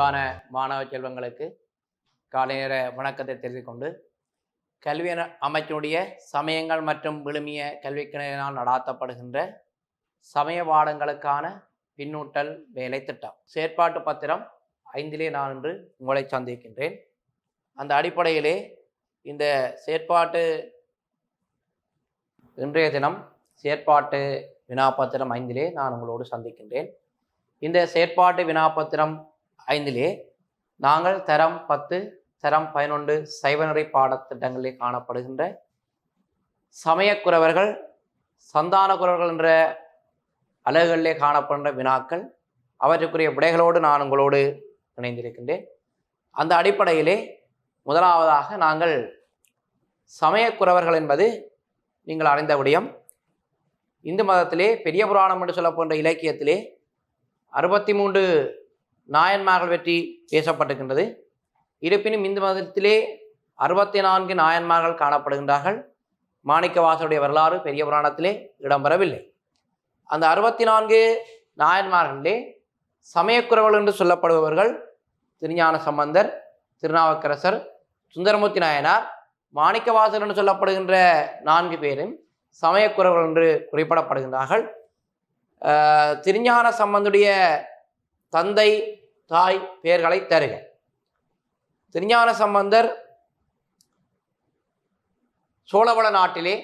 அன்பான மாணவ செல்வங்களுக்கு காலை நேர வணக்கத்தை தெரிவித்துக் கொண்டு கல்வி அமைச்சினுடைய சமயங்கள் மற்றும் விழுமிய கல்விக்கிணையினால் நடாத்தப்படுகின்ற சமய பாடங்களுக்கான பின்னூட்டல் வேலை திட்டம். செயற்பாட்டு பத்திரம் ஐந்திலே நான் இன்று உங்களை சந்திக்கின்றேன். அந்த அடிப்படையிலே இந்த செயற்பாட்டு இன்றைய தினம் செயற்பாட்டு வினாப்பத்திரம் ஐந்திலே நான் உங்களோடு சந்திக்கின்றேன். இந்த செயற்பாட்டு வினாப்பத்திரம் ஐந்திலே நாங்கள் தரம் பத்து தரம் பதினொன்று சைவநிறை பாடத்திட்டங்களில் காணப்படுகின்ற சமயக்குறவர்கள் சந்தானக்குறவர்கள் என்ற அலகுகளிலே காணப்படுகின்ற வினாக்கள் அவற்றுக்குரிய விடைகளோடு நான் உங்களோடு இணைந்திருக்கின்றேன். அந்த அடிப்படையிலே முதலாவதாக நாங்கள் சமயக்குறவர்கள் என்பது நீங்கள் அறிந்த விடயம். இந்து மதத்திலே பெரிய புராணம் என்று சொல்லப்படுகின்ற இலக்கியத்திலே அறுபத்தி மூன்று நாயன்மார்கள் பற்றி பேசப்பட்டிருக்கின்றது. இருப்பினும் இந்து மதத்திலே அறுபத்தி நான்கு நாயன்மார்கள் காணப்படுகின்றார்கள். மாணிக்கவாசருடைய வரலாறு பெரிய புராணத்திலே இடம்பெறவில்லை. அந்த அறுபத்தி நான்கு நாயன்மார்களிலே சமயக்குறவர்கள் என்று சொல்லப்படுபவர்கள் திருஞான சம்பந்தர் திருநாவுக்கரசர் சுந்தரமூர்த்தி நாயனார் மாணிக்கவாசர் என்று சொல்லப்படுகின்ற நான்கு பேரும் சமயக்குறவர்கள் என்று குறிப்பிடப்படுகின்றார்கள். திருஞான சம்பந்துடைய தந்தை தாய் பெயர்களை தருக. திருஞான சம்பந்தர் சோழவள நாட்டிலே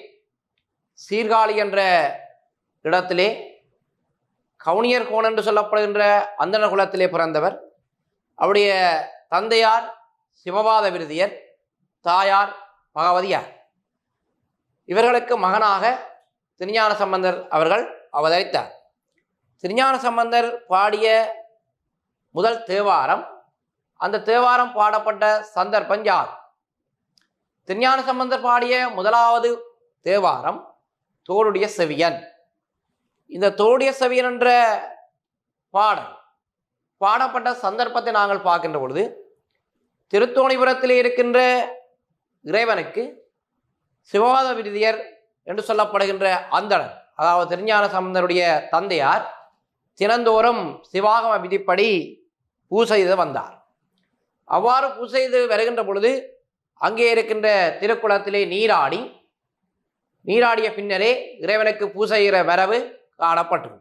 சீர்காழி என்ற இடத்திலே கவுனியர் கோன் என்று சொல்லப்படுகின்ற அந்தன குலத்திலே பிறந்தவர். அவருடைய தந்தையார் சிவபாத விருதியர் தாயார் பகவதியார் இவர்களுக்கு மகனாக திருஞான சம்பந்தர் அவர்கள் அவதரித்தார். திருஞான சம்பந்தர் பாடிய முதல் தேவாரம். அந்த தேவாரம் பாடப்பட்ட சந்தர்ப்பம் யார்? திருஞான சம்பந்தர் பாடிய முதலாவது தேவாரம் தோளுடைய செவியன். இந்த தோளுடைய செவியன் என்ற பாடல் பாடப்பட்ட சந்தர்ப்பத்தை நாங்கள் பார்க்கின்ற பொழுது திருத்தோணிபுரத்தில் இருக்கின்ற இறைவனுக்கு சிவவாத விருதியர் என்று சொல்லப்படுகின்ற அந்தணர் அதாவது திருஞான சம்பந்தருடைய தந்தையார் தினந்தோறும் சிவாகம விதிப்படி பூசெய்து வந்தார். அவ்வாறு பூசை வருகின்ற பொழுது அங்கே இருக்கின்ற திருக்குளத்திலே நீராடி நீராடிய பின்னரே இறைவனுக்கு பூசைகிற வரவு காணப்பட்டது.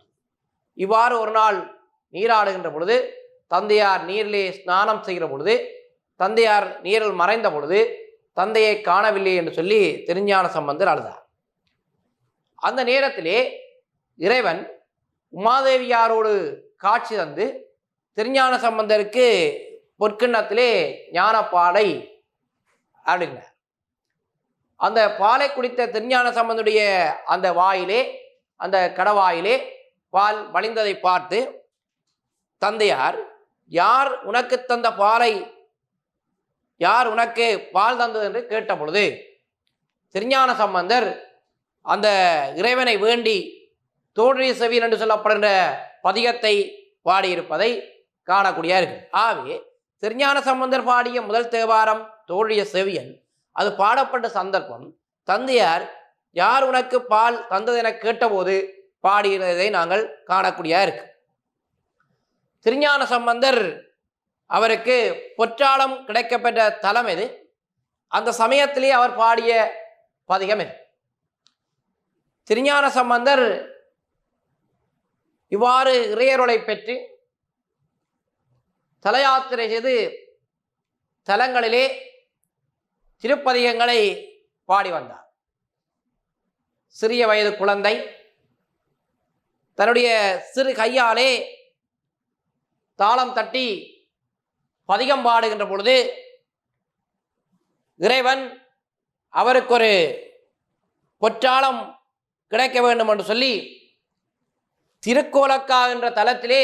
இவ்வாறு ஒரு நாள் நீராடுகின்ற பொழுது தந்தையார் நீரிலே ஸ்நானம் செய்கிற பொழுது தந்தையார் நீரில் மறைந்த பொழுது தந்தையை காணவில்லை என்று சொல்லி திருஞான சம்பந்தர் அழுதார். அந்த நேரத்திலே இறைவன் உமாதேவியாரோடு காட்சி தந்து திருஞான சம்பந்தருக்கு பொற்கிண்ணத்திலே ஞானப்பாலை அப்படின்னார் அந்த பாலை குடித்த திருஞான சம்பந்துடைய அந்த வாயிலே அந்த கடவாயிலே பால் வழிந்ததை பார்த்து தந்தையார் யார் உனக்கு தந்த பாலை யார் உனக்கு பால் தந்தது? என்று கேட்ட பொழுது திருஞான சம்பந்தர் அந்த இறைவனை வேண்டி தோன்றிய செவியன் என்று சொல்லப்படுகின்ற பதிகத்தை பாடியிருப்பதை காணக்கூடியா இருக்கு. ஆகவே திருஞான சம்பந்தர் பாடிய முதல் தேவாரம் தோழிய செவியன் அது பாடப்பட்ட சந்தர்ப்பம் தந்தையார் யார் உனக்கு பால் தந்தது என கேட்டபோது பாடியதை நாங்கள் காணக்கூடியா இருக்கு. திருஞான சம்பந்தர் அவருக்கு பொற்றாளம் கிடைக்கப்பெற்ற தலம் எது? அந்த சமயத்திலே அவர் பாடிய பதிகம் எது? திருஞான சம்பந்தர் இவ்வாறு இறையருளை பெற்று தலையாத்திரை செய்து தலங்களிலே திருப்பதிகங்களை பாடி வந்தார். சிறிய வயது குழந்தை தன்னுடைய சிறு கையாலே தாளம் தட்டி பதிகம் பாடுகின்ற பொழுது இறைவன் அவருக்கு ஒரு பொற்றாளம் கிடைக்க வேண்டும் என்று சொல்லி திருக்கோலக்கா என்ற தலத்திலே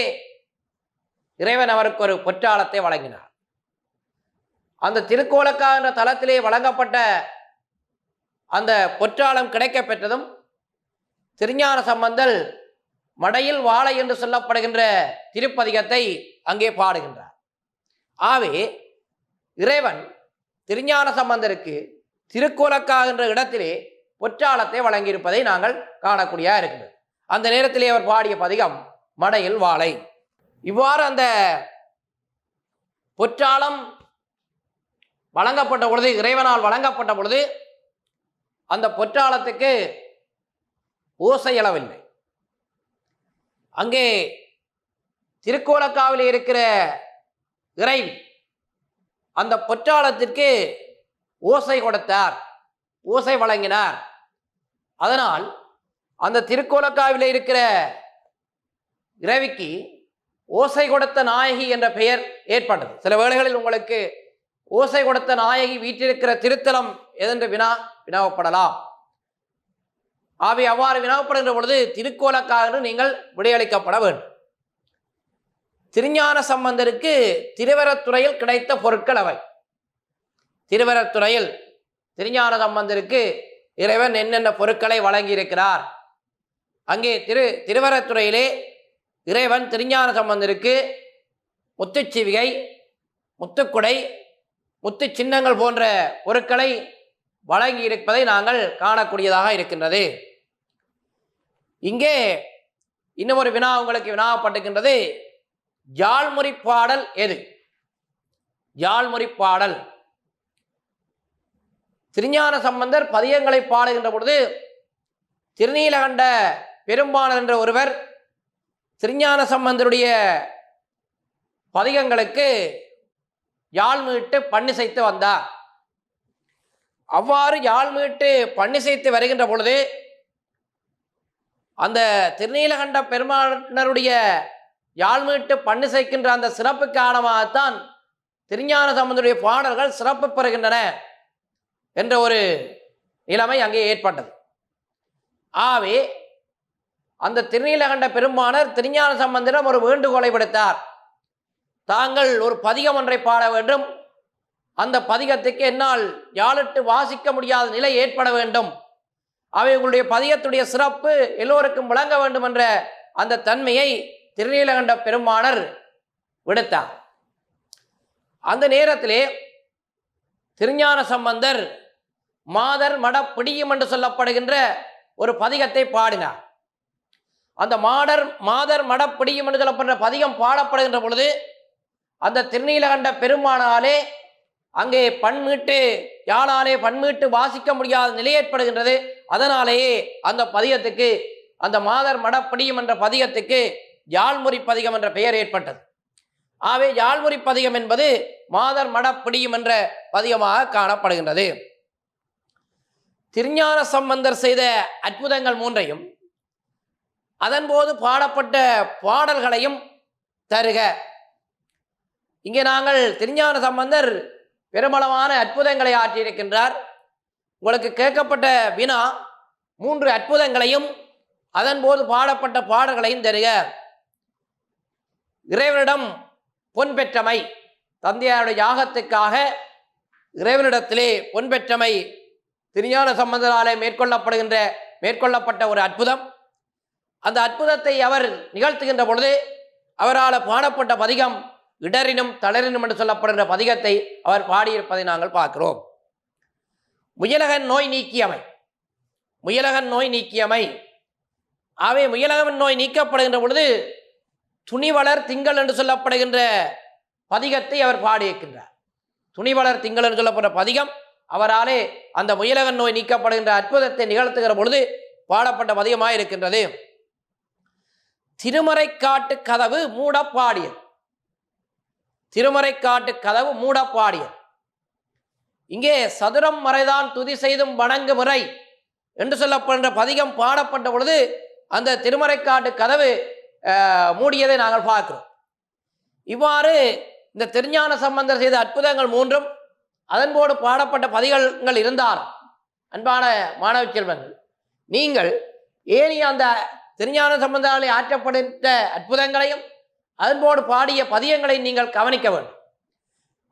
இறைவன் அவருக்கு ஒரு பொற்றாளத்தை வழங்கினார். அந்த திருக்கோலக்கா என்ற தளத்திலே வழங்கப்பட்ட அந்த பொற்றாளம் கிடைக்க பெற்றதும் திருஞான சம்பந்தல் மடையில் வாழை என்று சொல்லப்படுகின்ற திருப்பதிகத்தை அங்கே பாடுகின்றார். ஆவே இறைவன் திருஞான சம்பந்தருக்கு திருக்கோலக்கா என்ற இடத்திலே பொற்றாளத்தை வழங்கியிருப்பதை நாங்கள் காணக்கூடியா இருக்கிறது. அந்த நேரத்திலே அவர் பாடிய பதிகம் மடையில் வாழை. இவ்வாறு அந்த பொற்றாளம் வழங்கப்பட்ட பொழுது இறைவனால் வழங்கப்பட்ட பொழுது அந்த பொற்றாளத்துக்கு ஓசையளவில்லை அங்கே திருக்கோலக்காவில் இருக்கிற இறை அந்த பொற்றாளத்திற்கு ஓசை கொடுத்தார் ஓசை வழங்கினார். அதனால் அந்த திருக்கோலக்காவில் இருக்கிற இறைவிக்கு ஓசை கொடுத்த நாயகி என்ற பெயர் ஏற்பட்டது. சில வேளைகளில் உங்களுக்கு ஓசை கொடுத்த நாயகி வீட்டிருக்கிற திருத்தலம் எதென்று வினா வினாவப்படலாம். ஆவி அவ்வாறு வினாவப்படுகின்ற பொழுது திருக்கோலக்காக நீங்கள் விடையளிக்கப்பட வேண்டும். திருஞான சம்பந்தருக்கு திருவரத்துறையில் கிடைத்த பொருட்கள் அவை. திருவரத்துறையில் திருஞான சம்பந்தருக்கு இறைவன் என்னென்ன பொருட்களை வழங்கியிருக்கிறார்? அங்கே திரு திருவரத்துறையிலே இறைவன் திருஞான சம்பந்தருக்கு முத்துச்சிவிகை முத்துக்குடை முத்து சின்னங்கள் போன்ற பொருட்களை வழங்கி இருப்பதை நாங்கள் காணக்கூடியதாக இருக்கின்றது. இங்கே இன்னும் ஒரு வினா உங்களுக்கு வினாவப்பட்டுகின்றது ஜாழ்முறி பாடல் எது? ஜாழ்முறி பாடல் திருஞான சம்பந்தர் பதியங்களை பாடுகின்ற பொழுது திருநீலகண்ட பெரும்பாளர் என்ற ஒருவர் திருஞான சம்பந்தருடைய பதிகங்களுக்கு யாழ் மீட்டு பன்னிசைத்து வந்தார். அவ்வாறு யாழ் மீட்டு பன்னிசைத்து வருகின்ற பொழுது அந்த திருநீலகண்ட பெருமானருடைய யாழ் மீட்டு பண்ணிசைக்கின்ற அந்த சிறப்பு காரணமாகத்தான் திருஞான சம்பந்தருடைய பாடல்கள் சிறப்பு பெறுகின்றன என்ற ஒரு நிலைமை அங்கே ஏற்பட்டது. ஆவே அந்த திருநீலகண்ட பெருமானர் திருஞான சம்பந்தரிடம் ஒரு வேண்டுகோளை விடுத்தார். தாங்கள் ஒரு பதிகம் ஒன்றை பாட வேண்டும். அந்த பதிகத்துக்கு என்னால் யாழிட்டு வாசிக்க முடியாத நிலை ஏற்பட வேண்டும். அவை உங்களுடைய பதிகத்துடைய சிறப்பு எல்லோருக்கும் விளங்க வேண்டும் என்ற அந்த தன்மையை திருநீலகண்ட பெருமானர் விடுத்தார். அந்த நேரத்திலே திருஞான சம்பந்தர் மாதர் மட பிடியும் என்று சொல்லப்படுகின்ற ஒரு பதிகத்தை பாடினார். அந்த மாடர் மாதர் மடப்பிடியும் என்று சொல்லப்படுற பதிகம் பாடப்படுகின்ற பொழுது அந்த திருநீலகண்ட பெருமானாலே அங்கே பண்மீட்டு யாழாலே பண்மீட்டு வாசிக்க முடியாத நிலை ஏற்படுகின்றது. அதனாலேயே அந்த பதிகத்துக்கு அந்த மாதர் மடப்பிடியும் என்ற பதிகத்துக்கு யாழ்முறி பதிகம் என்ற பெயர் ஏற்பட்டது. ஆகவே யாழ்முறி பதிகம் என்பது மாதர் மடப்பிடியும் என்ற பதிகமாக காணப்படுகின்றது. திருஞான சம்பந்தர் செய்த அற்புதங்கள் மூன்றையும் அதன்போது பாடப்பட்ட பாடல்களையும் தருக. இங்கே நாங்கள் திருஞான சம்பந்தர் பெருமளவான அற்புதங்களை ஆற்றியிருக்கின்றார். உங்களுக்கு கேட்கப்பட்ட வினா மூன்று அற்புதங்களையும் அதன்போது பாடப்பட்ட பாடல்களையும் தருக. இறைவனிடம் பொன் பெற்றமை தந்தையாருடைய யாகத்துக்காக இறைவனிடத்திலே பொன் பெற்றமை திருஞான சம்பந்தராலே மேற்கொள்ளப்படுகின்ற மேற்கொள்ளப்பட்ட ஒரு அற்புதம். அந்த அற்புதத்தை அவர் நிகழ்த்துகின்ற பொழுது அவரால் பாடப்பட்ட பதிகம் இடரினும் தளரினும் என்று சொல்லப்படுகின்ற பதிகத்தை அவர் பாடியிருப்பதை நாங்கள் பார்க்கிறோம். முயலகன் நோய் நீக்கியமை. முயலகன் நோய் நீக்கியமை. ஆகவே முயலகன் நோய் நீக்கப்படுகின்ற பொழுது துணிவளர் திங்கள் என்று சொல்லப்படுகின்ற பதிகத்தை அவர் பாடியிருக்கின்றார். துணிவளர் திங்கள் என்று சொல்லப்படுற பதிகம் அவராலே அந்த முயலகன் நோய் நீக்கப்படுகின்ற அற்புதத்தை நிகழ்த்துகிற பொழுது பாடப்பட்ட பதிகமாக இருக்கின்றது திருமறைக்காட்டு கதவு மூடப்பாடியது. திருமறைக்காட்டு கதவு மூடப்பாடியது. இங்கே சதுரம் மறைதான் துதி செய்தும் வணங்கு முறை என்று சொல்லப்படுற பதிகம் பாடப்பட்ட பொழுது அந்த திருமறைக்காட்டு கதவு மூடியதை நாங்கள் பார்க்கிறோம். இவ்வாறு இந்த திருஞான சம்பந்தர் செய்த அற்புதங்கள் மூன்றும் அதன்போடு பாடப்பட்ட பதிகங்கள் இருந்தார் அன்பான மாணவ செல்வங்கள் நீங்கள் ஏனி அந்த திருஞான சம்பந்தாலே ஆற்றப்படுத்த அற்புதங்களையும் அதன்போடு பாடிய பதியங்களை நீங்கள் கவனிக்க வேண்டும்.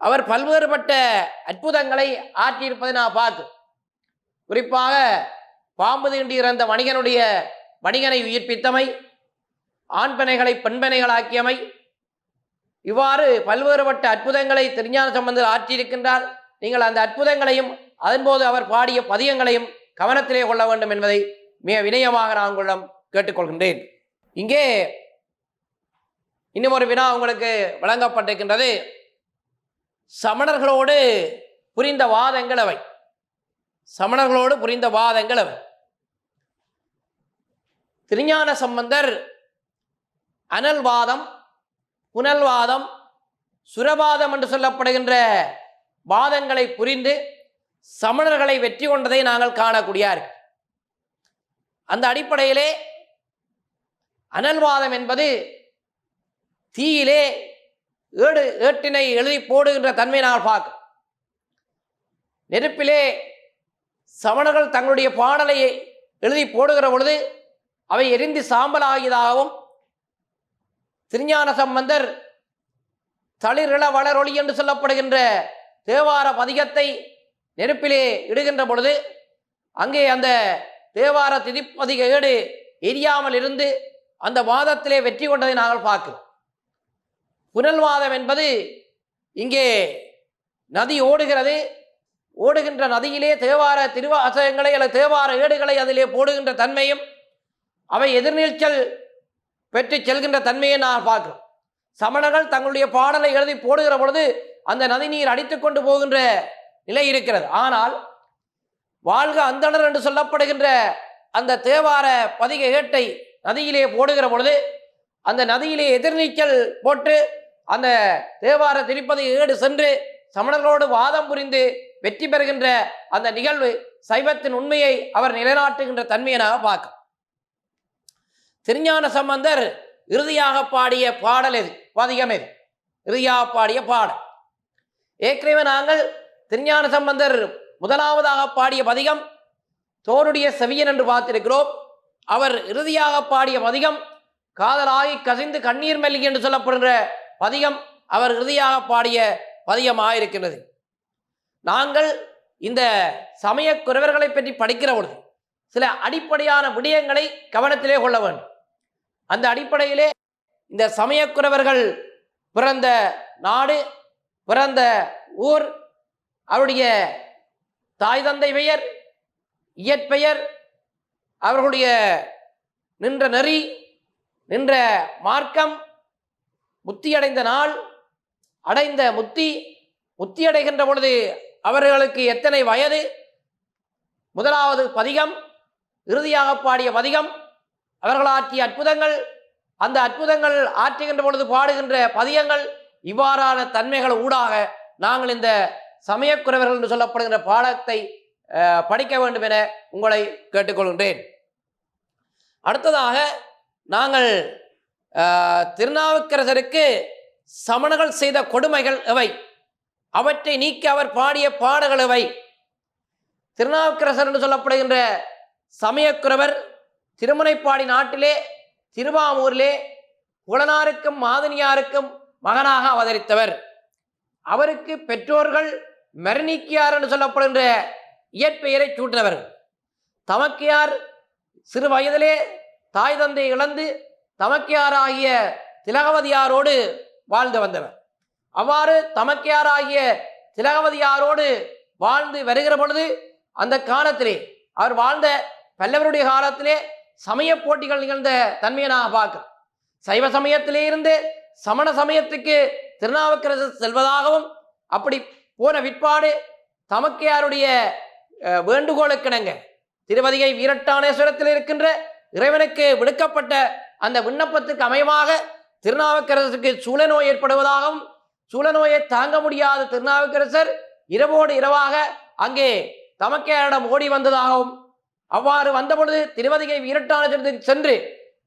அவர் பல்வேறுபட்ட அற்புதங்களை ஆற்றியிருப்பதை நான் பார்த்து குறிப்பாக பாம்பு தீண்டி இறந்த வணிகனுடைய வணிகனை உயிர்ப்பித்தமை ஆண்பனைகளை பெண்பனைகளாக்கியமை இவ்வாறு பல்வேறுபட்ட அற்புதங்களை திருஞான சம்பந்தர் ஆற்றியிருக்கின்றார். நீங்கள் அந்த அற்புதங்களையும் அதன்போது அவர் பாடிய பதியங்களையும் கவனத்திலே கொள்ள வேண்டும் என்பதை மிக வினயமாக நான் உங்களிடம் கேட்டுக்கொள்கின்றேன். இங்கே இன்னும் ஒரு வினா உங்களுக்கு வழங்கப்பட்டிருக்கின்றது. சமணர்களோடு புரிந்த வாதங்கள் அவை. சமணர்களோடு புரிந்த வாதங்கள் அவை. திருஞான சம்பந்தர் அனல்வாதம் புனல்வாதம் சுரவாதம் என்று சொல்லப்படுகின்ற வாதங்களை புரிந்து சமணர்களை வெற்றி கொண்டதை நாங்கள் காணக்கூடியார் அந்த அடிப்படையிலே அனல்வாதம் என்பது தீயிலே ஏடு ஏட்டினை எழுதி போடுகின்ற தன்மை நாங்கள் பார்க்க. நெருப்பிலே சமணர்கள் தங்களுடைய பாடலை எழுதி போடுகிற பொழுது அவை எரிந்து சாம்பலாகியதாகவும் திருஞான சம்பந்தர் தளிரிள வளரொளி என்று சொல்லப்படுகின்ற தேவார பதிகத்தை நெருப்பிலே இடுகின்ற பொழுது அங்கே அந்த தேவார திதிப்பதிக ஏடு எரியாமல் இருந்து அந்த வாதத்திலே வெற்றி கொண்டதை நாங்கள் பார்க்கிறோம். புனல்வாதம் என்பது இங்கே நதி ஓடுகிறது. ஓடுகின்ற நதியிலே தேவார திருவாசகங்களை அல்லது தேவார ஏடுகளை அதிலே போடுகின்ற தன்மையும் அவை எதிர்நீச்சல் பெற்று செல்கின்ற தன்மையை நான் பார்க்கிறோம். சமணர்கள் தங்களுடைய பாடலை எழுதி போடுகிற பொழுது அந்த நதி நீர் அடித்து கொண்டு போகின்ற நிலை இருக்கிறது. ஆனால் வாழ்க அந்தணர் என்று சொல்லப்படுகின்ற அந்த தேவார பதிக ஏட்டை நதியிலே போடுகிற பொழுது அந்த நதியிலே எதிர்நீச்சல் போட்டு அந்த தேவார திருப்பதி ஏடு சென்று சமணர்களோடு வாதம் புரிந்து வெற்றி பெறுகின்ற அந்த நிகழ்வு சைவத்தின் உண்மையை அவர் நிலைநாட்டுகின்ற தன்மையை நாங்கள் பார்க்க திருஞான சம்பந்தர் இறுதியாக பாடிய பாடல் எது? பதிகம் எது? இறுதியாக பாடிய பாடல். ஏற்கனவே நாங்கள் திருஞான சம்பந்தர் முதலாவதாக பாடிய பதிகம் தோருடைய செவியன் என்று பார்த்திருக்கிறோம். அவர் இறுதியாக பாடிய பதிகம் காதலாகி கசிந்து கண்ணீர் மெல்லி என்று சொல்லப்படுகிற பதிகம் அவர் இறுதியாக பாடிய பதிகமாக இருக்கின்றது நாங்கள் இந்த சமய குறவர்களை பற்றி படிக்கிற பொழுது சில அடிப்படையான விடயங்களை கவனத்திலே கொள்ள வேண்டும். அந்த அடிப்படையிலே இந்த சமயக்குறவர்கள் பிறந்த நாடு பிறந்த ஊர் அவருடைய தாய் தந்தை பெயர் இயற்பெயர் அவர்களுடைய நின்ற நெறி நின்ற மார்க்கம் முத்தியடைந்த நாள் அடைந்த முத்தி முத்தி அடைகின்ற பொழுது அவர்களுக்கு எத்தனை வயது? முதலாவது பதிகம் இறுதியாக பாடிய பதிகம் அவர்கள் ஆற்றிய அற்புதங்கள் அந்த அற்புதங்கள் ஆற்றுகின்ற பொழுது பாடுகின்ற பதியங்கள் இவ்வாறான தன்மைகள் ஊடாக நாங்கள் இந்த சமயக்குறவர்கள் என்று சொல்லப்படுகின்ற பாடத்தை படிக்க வேண்டும் என உங்களை கேட்டுக்கொள்கின்றேன். அடுத்ததாக நாங்கள் திருநாவுக்கரசருக்கு சமணர்கள் செய்த கொடுமைகள் எவை? அவற்றை நீக்கி அவர் பாடிய பாடல்கள் எவை? திருநாவுக்கரசர் என்று சொல்லப்படுகின்ற சமயக்குறவர் திருமுனைப்பாடி நாட்டிலே திருவாமூரிலே புலனாருக்கும் மாதினியாருக்கும் மகனாக அவதரித்தவர். அவருக்கு பெற்றோர்கள் மெரணிக்கியார் என்று சொல்லப்படுகின்ற இயற்பெயரை சூட்டினவர்கள் தமக்கையார் சிறு வயதிலே தாய் தந்தை இழந்து தமக்கையாராகிய திலகவதியாரோடு வாழ்ந்து வந்தவர். அவ்வாறு தமக்கையாராகிய திலகவதியாரோடு வாழ்ந்து வருகிற பொழுது அந்த காலத்திலே அவர் வாழ்ந்த பல்லவருடைய காலத்திலே சமய போட்டிகள் நிகழ்ந்த தன்மையை நான் பார்க்கிறோம் சைவ சமயத்திலே இருந்து சமண சமயத்துக்கு திருநாவுக்கரசு செல்வதாகவும் அப்படி போன விற்பாடு தமக்கையாருடைய வேண்டுகோளுக்கிணங்க திருவதிகை வீரட்டானேஸ்வரத்தில் இருக்கின்ற இறைவனுக்கு விடுக்கப்பட்ட அந்த விண்ணப்பத்துக்கு அமையமாக திருநாவுக்கரசருக்கு சூழநோய் ஏற்படுவதாகவும் சூழநோயை தாங்க முடியாத திருநாவுக்கரசர் இரவோடு இரவாக அங்கே தமக்கையாரிடம் ஓடி வந்ததாகவும் அவ்வாறு வந்தபொழுது திருவதிகை வீரட்டானேஸ்வரத்தில் சென்று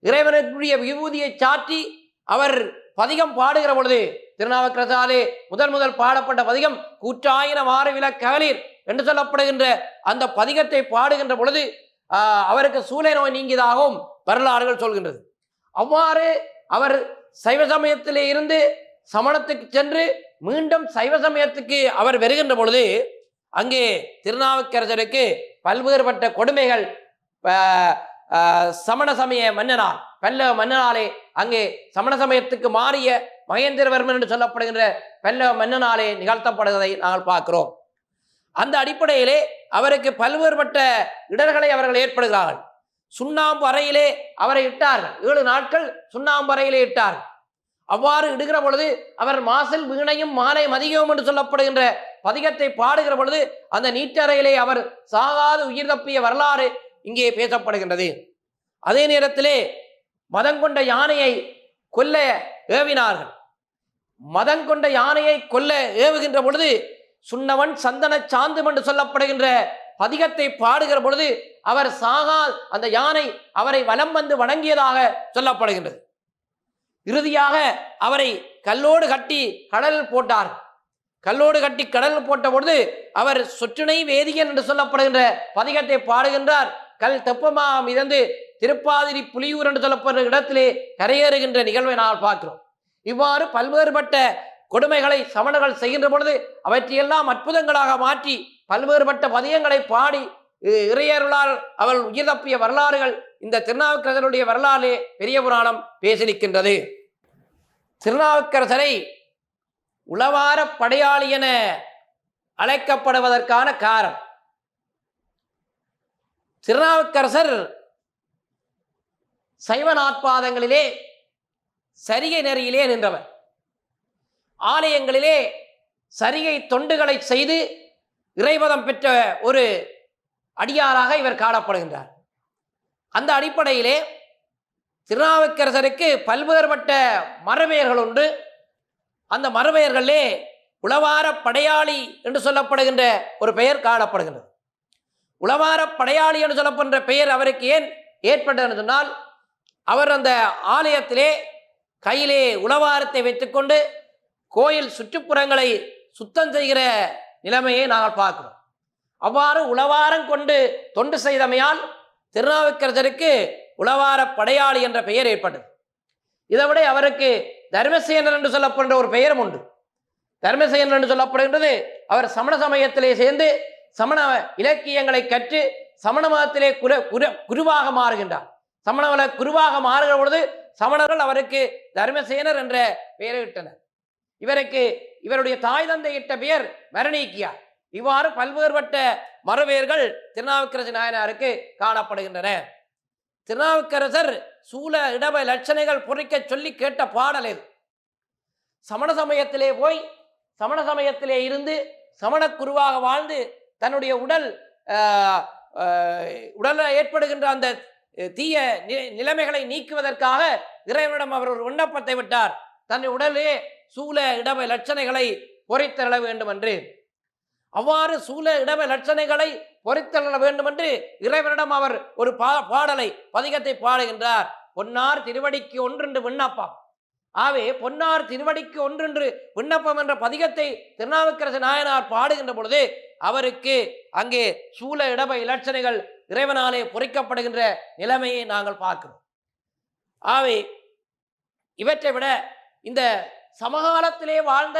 இறைவனுக்குரிய விபூதியை சாற்றி அவர் பதிகம் பாடுகிற பொழுது திருநாவுக்கரசாலே முதல் முதல் பாடப்பட்ட பதிகம் கூற்றாயின மாறு கவலீர் என்று சொல்லப்படுகின்ற அந்த பதிகத்தை பாடுகின்ற பொழுது அவருக்கு சூளை நோய் நீங்கியதாகவும் வரலாறுகள் சொல்கின்றது. அவ்வாறு அவர் சைவ சமயத்திலே இருந்து சமணத்துக்கு சென்று மீண்டும் சைவ சமயத்துக்கு அவர் வருகின்ற பொழுது அங்கே திருநாவுக்கரசருக்கு பல்வேறுபட்ட கொடுமைகள் சமண சமய மன்னனால் பல்லவ மன்னனாலே அங்கே சமண சமயத்துக்கு மாறிய மகேந்திரவர்மன் என்று சொல்லப்படுகின்ற பல்லவ மன்னனாலே நிகழ்த்தப்படுவதை நாங்கள் பார்க்கிறோம். அந்த அடிப்படையிலே அவருக்கு பல்வேறுபட்ட இடர்களை அவர்கள் ஏற்படுகிறார்கள். சுண்ணாம்பு அறையிலே அவரை இட்டார்கள். ஏழு நாட்கள் சுண்ணாம்பு அறையிலே இட்டார்கள். அவ்வாறு இடுகிற பொழுது அவர் மாசில் வீணையும் மாலை மதியவும் என்று சொல்லப்படுகின்ற பதிகத்தை பாடுகிற பொழுது அந்த நீட்டறையிலே அவர் சாகாது உயிர் தப்பிய வரலாறு இங்கே பேசப்படுகின்றது. அதே நேரத்திலே மதங்கொண்ட யானையை கொல்ல ஏவினார்கள். மதங்கொண்ட யானையை கொல்ல ஏவுகின்ற பொழுது சுண்ணவன் சந்தன சாந்தும் என்று சொல்லப்படுகின்ற பதிகத்தை பாடுகிற பொழுது அவர் சாகால் அந்த யானை அவரை வலம் வந்து வணங்கியதாக சொல்லப்படுகின்றது. இறுதியாக அவரை கல்லோடு கட்டி கடலில் போட்டார். கல்லோடு கட்டி கடலில் போட்ட பொழுது அவர் சொற்றுணை வேதியன் என்று சொல்லப்படுகின்ற பதிகத்தை பாடுகின்றார். கல் தெப்பமா மிதந்து திருப்பாதிரி புலியூர் என்று சொல்லப்படுகிற இடத்திலே கரையேறுகின்ற நிகழ்வை நாம் பார்க்கிறோம். இவ்வாறு பல்வேறுபட்ட கொடுமைகளை சமணர்கள் செய்கின்ற பொழுது அவற்றையெல்லாம் அற்புதங்களாக மாற்றி பல்வேறுபட்ட பதியங்களை பாடி இறையருளால் அவள் உயிர் தப்பிய வரலாறுகள் இந்த திருநாவுக்கரசருடைய வரலாறு பெரிய புராணம் பேசி நிற்கின்றது. திருநாவுக்கரசரை உளவார படையாளி என அழைக்கப்படுவதற்கான காரணம். திருநாவுக்கரசர் சைவ நாட்பாதங்களிலே சரிய நெறியிலே நின்றவர். ஆலயங்களிலே சரிகை தொண்டுகளை செய்து இறைவதம் பெற்ற ஒரு அடியாராக இவர் காணப்படுகின்றார். அந்த அடிப்படையிலே திருநாவுக்கரசருக்கு பல்வேறுபட்ட மரபெயர்கள் உண்டு. அந்த மரபெயர்களே உளவார படையாளி என்று சொல்லப்படுகின்ற ஒரு பெயர் காணப்படுகின்றது. உளவார படையாளி என்று சொல்லப்படுகிற பெயர் அவருக்கு ஏன் ஏற்பட்டது சொன்னால் அவர் அந்த ஆலயத்திலே கையிலே உளவாரத்தை வைத்துக்கொண்டு கோயில் சுற்றுப்புறங்களை சுத்தம் செய்கிற நிலைமையை நாங்கள் பார்க்கிறோம். அவ்வாறு உளவாரம் கொண்டு தொண்டு செய்தமையால் திருநாவுக்கரசருக்கு உளவார படையாளி என்ற பெயர் ஏற்பட்டது. இதை விட அவருக்கு தர்மசேனர் என்று சொல்லப்படுகின்ற ஒரு பெயரும் உண்டு. தர்மசேனன் என்று சொல்லப்படுகின்றது அவர் சமண சமயத்திலே சேர்ந்து சமண இலக்கியங்களை கற்று சமண மதத்திலே குரு குரு குருவாக மாறுகின்றார். சமண குருவாக மாறுகிற பொழுது சமணர்கள் அவருக்கு தர்மசேனர் என்ற பெயரிட்டனர் இவருக்கு இவருடைய தாய் தந்தை இட்ட பெயர் மரணீக்கியா இவ்வாறு பல்வேறுபட்ட மரபெயர்கள் திருநாவுக்கரசு நாயனாருக்கு காணப்படுகின்றன. திருநாவுக்கரசர் சூழ இடப லட்சணைகள் பொறிக்க சொல்லி கேட்ட பாடல் இது. சமண சமயத்திலே போய் சமண சமயத்திலே இருந்து சமண குருவாக வாழ்ந்து தன்னுடைய உடல் உடலில் ஏற்படுகின்ற அந்த தீய நிலைமைகளை நீக்குவதற்காக இறைவனிடம் அவர் ஒரு விண்ணப்பத்தை விட்டார். தன் உடலே சூழ இடவ லட்சணைகளை பொறித்தள வேண்டும் என்று அவ்வாறு சூழ இடவ லட்சணைகளை பொறித்தள்ள வேண்டும் என்று இறைவனிடம் அவர் ஒரு பா பாடலை பதிகத்தை பாடுகின்றார். பொன்னார் திருவடிக்கு ஒன்றென்று விண்ணப்பம். ஆவே பொன்னார் திருவடிக்கு ஒன்றென்று விண்ணப்பம் என்ற பதிகத்தை திருநாவுக்கரசு நாயனார் பாடுகின்ற பொழுது அவருக்கு அங்கே சூழ இடப இலட்சணைகள் இறைவனாலே பொறிக்கப்படுகின்ற நிலைமையை நாங்கள் பார்க்கிறோம். ஆவே இவற்றை விட இந்த சமகாலத்திலே வாழ்ந்த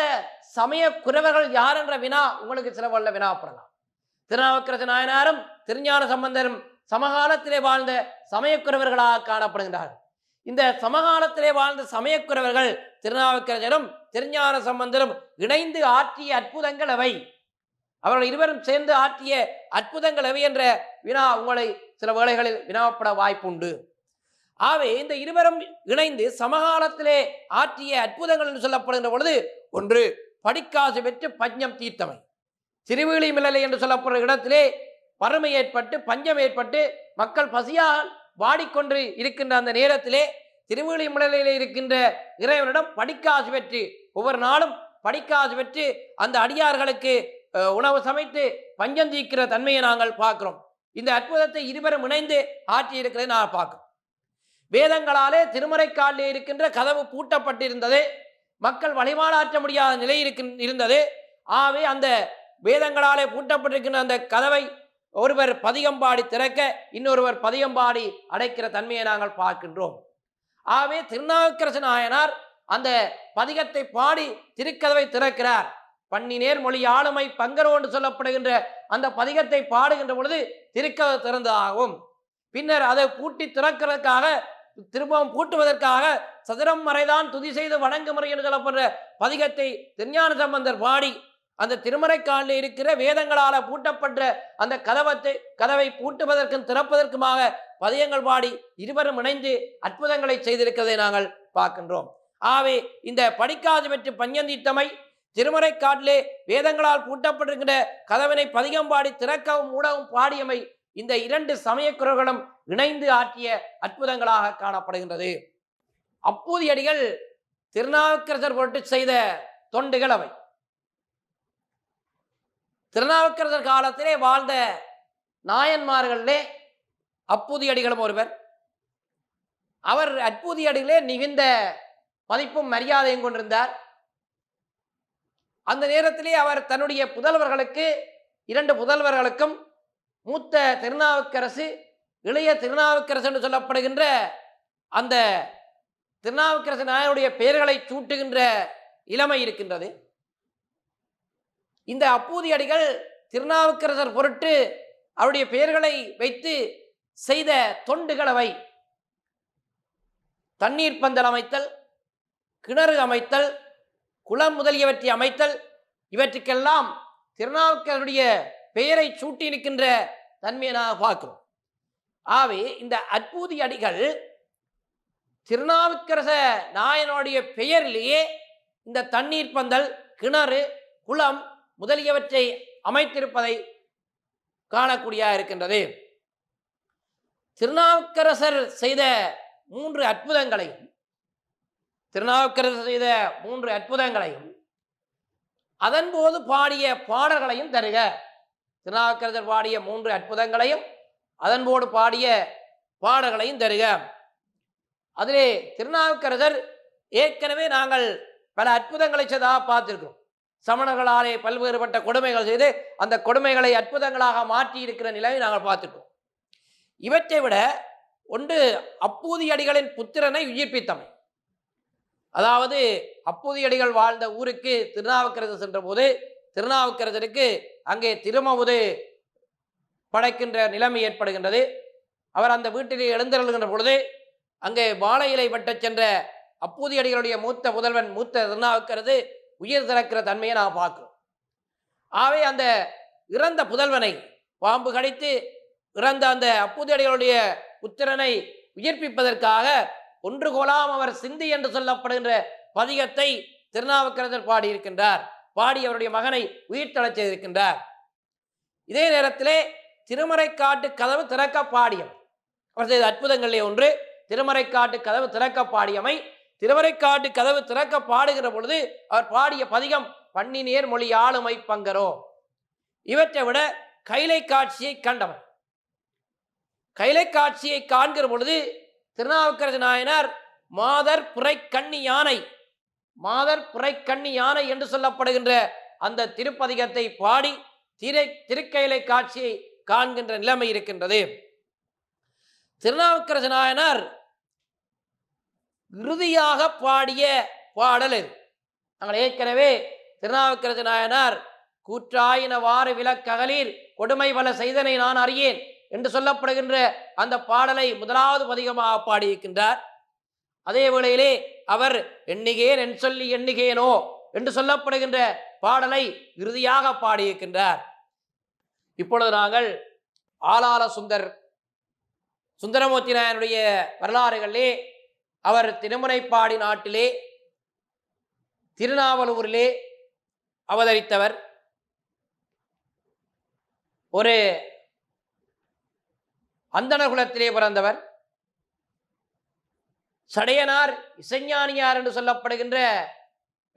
சமய குறவர்கள் யார் என்ற வினா உங்களுக்கு சில வல்ல வினாப்படலாம் திருநாவுக்கரசு நாயனாரும் திருஞான சம்பந்தரும் சமகாலத்திலே வாழ்ந்த சமயக்குறவர்களாக காணப்படுகின்றார்கள். இந்த சமகாலத்திலே வாழ்ந்த சமயக்குறவர்கள் திருநாவுக்கரசரும் திருஞான சம்பந்தரும் இணைந்து ஆற்றிய அற்புதங்கள் அவை. அவர்கள் இருவரும் சேர்ந்து ஆற்றிய அற்புதங்கள் அவை என்ற வினா உங்களை சில வேளைகளில் வினாப்பட வாய்ப்புண்டு. ஆகவே இந்த இருவரும் இணைந்து சமகாலத்திலே ஆற்றிய அற்புதங்கள் என்று சொல்லப்படுகின்ற பொழுது ஒன்று படிக்காசு பெற்று பஞ்சம் தீர்த்தமை. திருவிழி மிளலை என்று சொல்லப்படுற இடத்திலே வறுமை ஏற்பட்டு பஞ்சம் ஏற்பட்டு மக்கள் பசியால் வாடிக்கொண்டு இருக்கின்ற அந்த நேரத்திலே திருவிழி மிளலையில் இருக்கின்ற இறைவனிடம் படிக்காசு பெற்று ஒவ்வொரு நாளும் படிக்காசு பெற்று அந்த அடியார்களுக்கு உணவு சமைத்து பஞ்சம் தீர்க்கிற தன்மையை நாங்கள் பார்க்கிறோம். இந்த அற்புதத்தை இருவரும் இணைந்து ஆற்றி இருக்கிறதை நான் பார்க்கிறோம். வேதங்களாலே திருமறைக்காலிலே இருக்கின்ற கதவு பூட்டப்பட்டிருந்தது. மக்கள் வழிபாடாற்ற முடியாத நிலை இருக்கின் இருந்தது. ஆகவே அந்த வேதங்களாலே பூட்டப்பட்டிருக்கின்ற அந்த கதவை ஒருவர் பதிகம்பாடி திறக்க இன்னொருவர் பதிகம்பாடி அடைக்கிற தன்மையை நாங்கள் பார்க்கின்றோம். ஆகவே திருநாவுக்கரசு நாயனார் அந்த பதிகத்தை பாடி திருக்கதவை திறக்கிறார். பன்னினேர் மொழி ஆளுமை பங்கரோ என்று சொல்லப்படுகின்ற அந்த பதிகத்தை பாடுகின்ற பொழுது திருக்கதவு திறந்ததாகும் பின்னர் அதை பூட்டி திறக்கிறதுக்காக திரும்பவும் பூட்டுவதற்காக சதுரம் மறைதான் துதி செய்து வணங்கு முறை என்று சொல்லப்படுற பதிகத்தை திருஞான சம்பந்தர் பாடி அந்த திருமறைக்காலில் இருக்கிற வேதங்களால் பூட்டப்பட்ட அந்த கதவத்தை கதவை பூட்டுவதற்கும் திறப்பதற்குமாக பதியங்கள் பாடி இருவரும் இணைந்து அற்புதங்களை செய்திருக்கிறதை நாங்கள் பார்க்கின்றோம். ஆகவே இந்த படிக்காது பெற்று பஞ்சந்தித்தமை திருமறைக்காட்டிலே வேதங்களால் பூட்டப்பட்டிருக்கிற கதவினை பதிகம்பாடி திறக்கவும் மூடவும் பாடியமை இந்த இரண்டு சமயக்குறர்களும் இணைந்து ஆற்றிய அற்புதங்களாக காணப்படுகின்றது. அப்பூதியடிகள் திருநாவுக்கரசர் பொருட்டு செய்த தொண்டுகள் அவை. திருநாவுக்கரசர் காலத்திலே வாழ்ந்த நாயன்மார்களிலே அப்பூதியடிகளும் ஒருவர். அவர் அற்புதியடிகளே மிகுந்த மதிப்பும் மரியாதையும் கொண்டிருந்தார். அந்த நேரத்திலே அவர் தன்னுடைய புதல்வர்களுக்கு இரண்டு புதல்வர்களுக்கும் மூத்த திருநாவுக்கரசு இளைய திருநாவுக்கரசு என்று சொல்லப்படுகின்ற அந்த திருநாவுக்கரசு நாயனுடைய பெயர்களை சூட்டுகின்ற இளமை இருக்கின்றது. இந்த அப்பூதியடிகள் திருநாவுக்கரசர் பொருட்டு அவருடைய பெயர்களை வைத்து செய்த தொண்டுகளவை தண்ணீர் பந்தல் அமைத்தல் கிணறு அமைத்தல் குளம் முதலியவற்றை அமைத்தல் இவற்றுக்கெல்லாம் திருநாவுக்கருடைய பெயரை சூட்டி இருக்கின்ற தன்மையை நான் பார்க்கிறோம். ஆகவே இந்த அற்பூதி அடிகள் திருநாவுக்கரச நாயனுடைய பெயரிலேயே இந்த தண்ணீர் பந்தல் கிணறு குளம் முதலியவற்றை அமைத்திருப்பதை காணக்கூடியா இருக்கின்றது. திருநாவுக்கரசர் செய்த மூன்று அற்புதங்களையும் திருநாவுக்கரசர் செய்த மூன்று அற்புதங்களையும் அதன்போது பாடிய பாடல்களையும் தருக. திருநாவுக்கரசர் பாடிய மூன்று அற்புதங்களையும் அதன்போடு பாடிய பாடல்களையும் தருக. அதிலே திருநாவுக்கரசர் ஏற்கனவே நாங்கள் பல அற்புதங்களை செய்ததாக பார்த்துருக்கோம் சமணர்களாலே பல்வேறுபட்ட கொடுமைகள் செய்து அந்த கொடுமைகளை அற்புதங்களாக மாற்றி இருக்கிற நிலையை நாங்கள் பார்த்துருக்கோம் இவற்றை விட ஒன்று அப்பூதியடிகளின் புத்திரனை உயிர்ப்பித்தமை. அதாவது அப்பூதியடிகள் வாழ்ந்த ஊருக்கு திருநாவுக்கரசர் சென்றபோது திருநாவுக்கரசருக்கு அங்கே திருமவுது படைக்கின்ற நிலைமை ஏற்படுகின்றது. அவர் அந்த வீட்டிலே எழுந்தருள்கின்ற பொழுது அங்கே வாழை இலை வெட்டச் சென்ற அப்பூதியடிகளுடைய மூத்த புதல்வன் மூத்த திருநாவுக்கரசு உயிர் திறக்கிற தன்மையை நாம் பார்க்கிறோம். ஆகவே அந்த இறந்த புதல்வனை பாம்பு கடித்து இறந்த அந்த அப்பூதியடிகளுடைய புத்திரனை உயிர்ப்பிப்பதற்காக ஒன்று கோலாம் அவர் சிந்தி என்று சொல்லப்படுகின்ற பதிகத்தை திருநாவுக்கரசர் பாடியிருக்கின்றார். பாடி அவருடைய மகனை உயிர் தளச் செய்திருக்கின்றார். இதே நேரத்திலே திருமறைக்காட்டு கதவு திறக்க பாடியம் அவர் செய்த அற்புதங்களிலே ஒன்று திருமறைக்காட்டு கதவு திறக்க பாடியமை. திருமறைக்காட்டு கதவு திறக்க பாடுகிற பொழுது அவர் பாடிய பதிகம் பன்னினேர் மொழி ஆளுமை பங்கரோ இவற்றை விட கைலை காட்சியை கண்டவர். கைலை காட்சியை காண்கிற பொழுது திருநாவுக்கரசு நாயனார் மாதர் புரை கண்ணி யானை மாதர் புரை யானை என்று சொல்லப்படுகின்ற அந்த திருப்பதிகத்தை பாடி திரை திருக்கையிலை காட்சியை காண்கின்ற நிலைமை இருக்கின்றது. திருநாவுக்கரசு நாயனார் இறுதியாக பாடிய பாடல் இது. நாங்கள் ஏற்கனவே திருநாவுக்கரசு நாயனார் கூற்றாயின வாறு விலக்ககலீர் கொடுமை பல செய்தனை நான் அறியேன் என்று சொல்லப்படுகின்ற அந்த பாடலை முதலாவது பதிகமாக பாடியிருக்கின்றார். அதே வேளையிலே அவர் எண்ணுகேன் என் சொல்லி எண்ணிகேனோ என்று சொல்லப்படுகின்ற பாடலை இறுதியாக பாடியிருக்கின்றார். இப்பொழுது நாங்கள் ஆலால சுந்தர் சுந்தரமூர்த்தி நாயனுடைய வரலாறுகளிலே அவர் திருமுனைப்பாடி நாட்டிலே திருநாவலூரிலே அவதரித்தவர். ஒரு அந்தண குலத்திலே பிறந்தவர். சடையனார் இசைஞானியார் என்று சொல்லப்படுகின்ற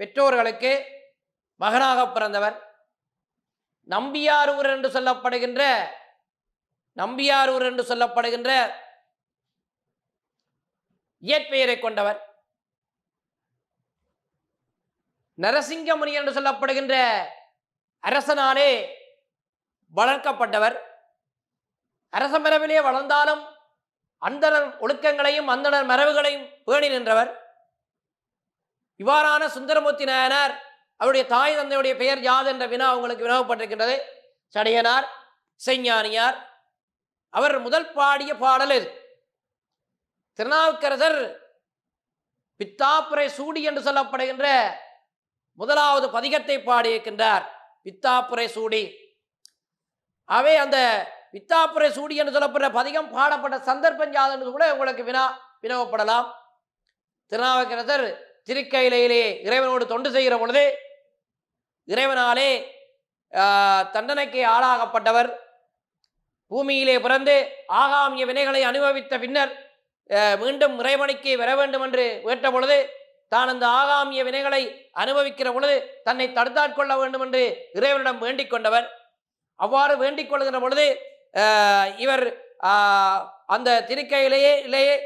பெற்றோர்களுக்கு மகனாக பிறந்தவர். நம்பியாரூர் என்று சொல்லப்படுகின்ற நம்பியாரூர் என்று சொல்லப்படுகின்ற இயற்பெயரை கொண்டவர். நரசிங்கமுனி என்று சொல்லப்படுகின்ற அரசனாலே வளர்க்கப்பட்டவர். அரசமரபிலே வளர்ந்தாலும் அந்தணர் ஒழுக்கங்களையும் அந்தணர் மரபுகளையும் பேணி நின்றவர். இவ்வாறான சுந்தரமூர்த்தி நாயனார் அவருடைய தாய் தந்தையுடைய பெயர் யாது என்ற வினா உங்களுக்கு வினவப்பட்டிருக்கின்றது. சடையனார் இசைஞானியார் அவர் முதல் பாடிய பாடல் இது திருநாவுக்கரசர் பித்தாப்புரை சூடி என்று சொல்லப்படுகின்ற முதலாவது பதிகத்தை பாடியிருக்கின்றார். பித்தாப்புரை சூடி. அவை அந்த வித்தாப்புரை சூடி என்று சொல்லப்படுற பதிகம் பாடப்பட்ட சந்தர்ப்பம் யாதென்று கூட உங்களுக்கு வினா வினவப்படலாம். திருநாவுக்கரசர் திருக்கையிலையிலே இறைவனோடு தொண்டு செய்கிற பொழுது இறைவனாலே தண்டனைக்கு ஆளாகப்பட்டவர் பூமியிலே பிறந்து ஆகாமிய வினைகளை அனுபவித்த பின்னர் மீண்டும் இறைவனுக்கு வர வேண்டும் என்று கேட்ட பொழுது தான் அந்த ஆகாமிய வினைகளை அனுபவிக்கிற பொழுது தன்னை தடுத்தாட்கொள்ள வேண்டும் என்று இறைவனிடம் வேண்டிக் கொண்டவர். அவ்வாறு வேண்டிக் கொள்கிற பொழுது இவர் அந்த திருக்கையிலேயே இல்லையே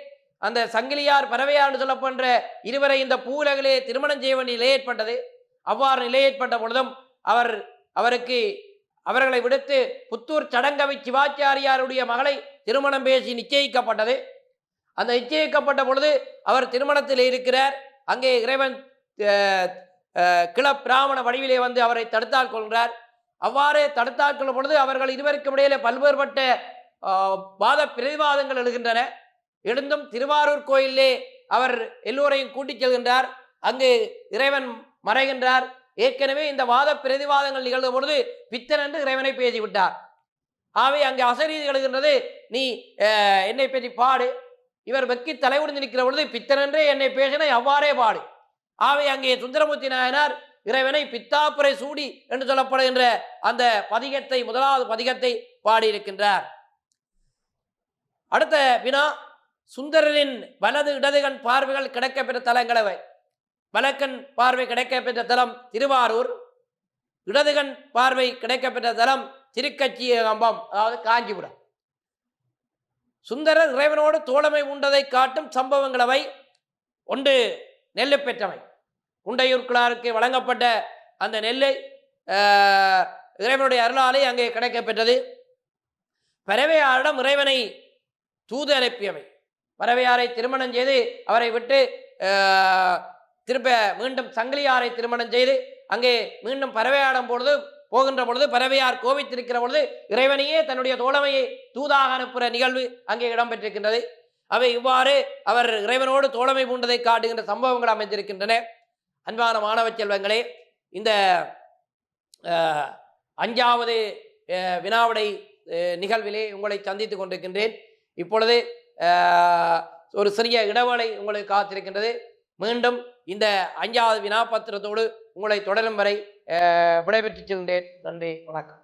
அந்த சங்கிலியார் பறவையார் சொல்லப்படுற இருவரை இந்த பூலகிலே திருமணம் செய்ய வேண்டிய நிலை ஏற்பட்டது. அவ்வாறு நிலை ஏற்பட்ட பொழுதும் அவர் அவருக்கு அவர்களை விடுத்து புத்தூர் சடங்கவை சிவாச்சாரியாருடைய மகளை திருமணம் பேசி நிச்சயிக்கப்பட்டது. அந்த நிச்சயிக்கப்பட்ட பொழுது அவர் திருமணத்தில் இருக்கிறார். அங்கே இறைவன் கிள பிராமண வடிவிலே வந்து அவரை தடுத்தால் கொள்கிறார். அவ்வாறே தடுத்தால் பொழுது அவர்கள் இருவருக்கும் இடையிலே பல்வேறுபட்ட வாத பிரதிவாதங்கள் எழுகின்றன. எழுந்தும் திருவாரூர் கோயிலே அவர் எல்லோரையும் கூட்டிச் செல்கின்றார். அங்கு இறைவன் மறைகின்றார். ஏற்கனவே இந்த வாத பிரதிவாதங்கள் நிகழ்ந்த பொழுது பித்தன் என்று இறைவனை பேசிவிட்டார். ஆகவே அங்கே அசரீதி எழுகின்றது. நீ என்னை பற்றி பாடு. இவர் வெக்கி தலைவுடிந்து நிற்கிற பொழுது பித்தன் என்றே என்னை பேசின அவ்வாறே பாடு. ஆகவே அங்கே சுந்தரமூர்த்தி நாயனார் இறைவனை பித்தாப்புரை சூடி என்று சொல்லப்படுகின்ற அந்த பதிகத்தை முதலாவது பதிகத்தை பாடியிருக்கின்றார். அடுத்த வினா சுந்தரரின் வலது இடதுகண் பார்வைகள் கிடைக்கப்பெற்ற தலங்களவை வலக்கண் பார்வை கிடைக்கப்பெற்ற தலம் திருவாரூர் இடதுகண் பார்வை கிடைக்கப்பெற்ற தலம் திருக்கச்சியகம்பம் அதாவது காஞ்சிபுரம். சுந்தரர் இறைவனோடு தோழமை உண்டதை காட்டும் சம்பவங்களவை ஒன்று நெல்லு பெற்றவை குண்டையூர் கிளாருக்கு வழங்கப்பட்ட அந்த நெல்லை இறைவனுடைய அருளாலே அங்கே கிடைக்கப்பெற்றது. பறவையாரிடம் இறைவனை தூது அனுப்பியவை. பறவையாரை திருமணம் செய்து அவரை விட்டு திருப்ப மீண்டும் சங்கிலியாரை திருமணம் செய்து அங்கே மீண்டும் பறவையாடும் பொழுது போகின்ற பொழுது பறவையார் கோவித்திருக்கிற பொழுது இறைவனையே தன்னுடைய தோழமையை தூதாக அனுப்புகிற நிகழ்வு அங்கே இடம்பெற்றிருக்கின்றது. அவை இவ்வாறு அவர் இறைவனோடு தோழமை பூண்டதை காட்டுகின்ற சம்பவங்கள் அமைந்திருக்கின்றன. அன்பான மாணவ செல்வங்களே இந்த அஞ்சாவது வினாவிடை நிகழ்விலே உங்களை சந்தித்து கொண்டிருக்கின்றேன். இப்பொழுது ஒரு சிறிய இடைவேளை உங்களுக்கு காத்திருக்கின்றது. மீண்டும் இந்த அஞ்சாவது வினாபத்திரத்தோடு உங்களை தொடரும் வரை அஹ், விடைபெற்றுச் செல்கின்றேன். நன்றி வணக்கம்.